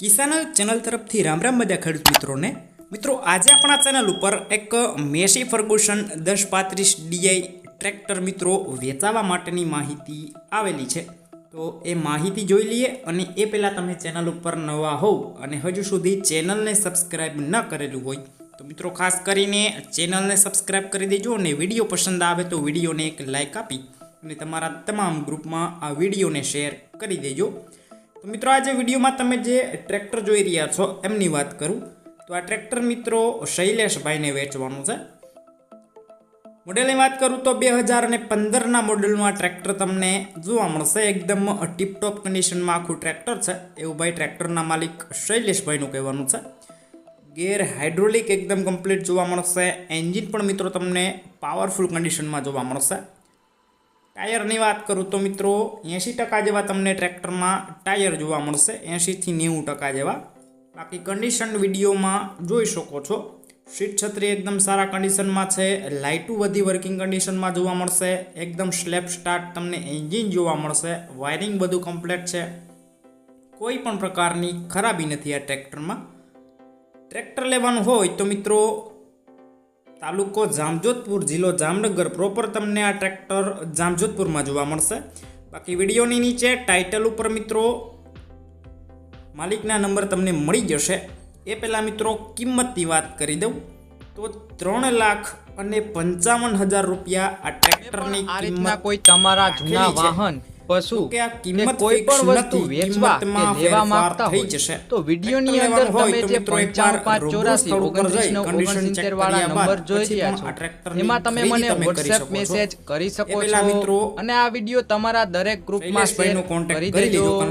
કિસાન channel તરફથી રામ રામ બધા ખેડૂત મિત્રોને. મિત્રો, આજે આપણા ચેનલ ઉપર એક મેસી ફર્ગુસન દસ પાંત્રીસ ડીઆઈ ટ્રેક્ટર મિત્રો વેચાવા માટેની માહિતી આવેલી છે. તો એ માહિતી જોઈ લઈએ અને એ પહેલાં તમે ચેનલ ઉપર નવા હોવ અને હજુ સુધી ચેનલને સબસ્ક્રાઈબ ન કરેલું હોય, તો મિત્રો ખાસ કરીને ચેનલને સબસ્ક્રાઈબ કરી દેજો અને વીડિયો પસંદ આવે તો વિડીયોને એક લાઇક આપી અને તમારા તમામ ગ્રુપમાં આ વિડીયોને શેર કરી દેજો. તો મિત્રો આજે વિડીયોમાં તમે જે ટ્રેક્ટર જોઈ રહ્યા છો, એમની વાત કરું. તો આ ટ્રેક્ટર મિત્રો શૈલેષભાઈને વેચવાનું છે. મોડેલની વાત કરું તો બે હજાર અને પંદરના મોડેલનું આ ટ્રેક્ટર તમને જોવા મળશે. એકદમ ટીપટોપ કન્ડિશનમાં આખું ટ્રેક્ટર છે. એવું ભાઈ ટ્રેક્ટરના માલિક શૈલેષભાઈનું કહેવાનું છે. ગેર હાઇડ્રોલિક એકદમ કમ્પ્લીટ જોવા મળશે. એન્જિન પણ મિત્રો તમને પાવરફુલ કન્ડિશનમાં જોવા મળશે. ટાયરની વાત કરું તો મિત્રો, એંશી ટકા જેવા તમને ટ્રેક્ટરમાં ટાયર જોવા મળશે એંશીથી નેવું ટકા જેવા. બાકી કન્ડિશન વિડીયોમાં જોઈ શકો છો. સીટ છત્રી એકદમ સારા કન્ડિશનમાં છે, લાઇટું બધી વર્કિંગ કન્ડિશનમાં જોવા મળશે, એકદમ સ્લેપ સ્ટાર્ટ તમને એન્જિન જોવા મળશે વાયરિંગ બધું કમ્પ્લીટ છે. કોઈ પણ પ્રકારની ખરાબી નથી આ ટ્રેક્ટરમાં. ટ્રેક્ટર લેવાનું હોય તો મિત્રો તાલુકો જામજોધપુર જિલ્લો જામનગર. પ્રોપર તમને આ ટ્રેક્ટર જામજોધપુરમાં જોવા મળશે. બાકી વિડીયોની નીચે ટાઇટલ ઉપર મિત્રો માલિકના નંબર તમને મળી જશે. એ પહેલાં મિત્રો કિંમતની વાત કરી દઉં. તો ત્રણ લાખ અને પંચાવન હજાર રૂપિયા આ ટ્રેક્ટરની કિંમત કોઈ તમારા જૂના વાહન પશુ કે કોઈ પણ વસ્તુ વેચવા કે લેવા માંગતા થઈ જશે. તો વિડીયોની અંદર તમે જે મિત્રો એકવાર પાંચ રૂબરૂ ચોરાસી સ્થળ ઉપર ઓગણત્રીસ જઈ નવ condition ઓગણસિત્તેર check વાળા નંબર જોઈ રહ્યા છો એમાં તમે મને છો. મેસેજ કરી શકો છો મિત્રો અને આ વીડિયો તમારા દરેક ગ્રુપમાં શેર કરી દેજો.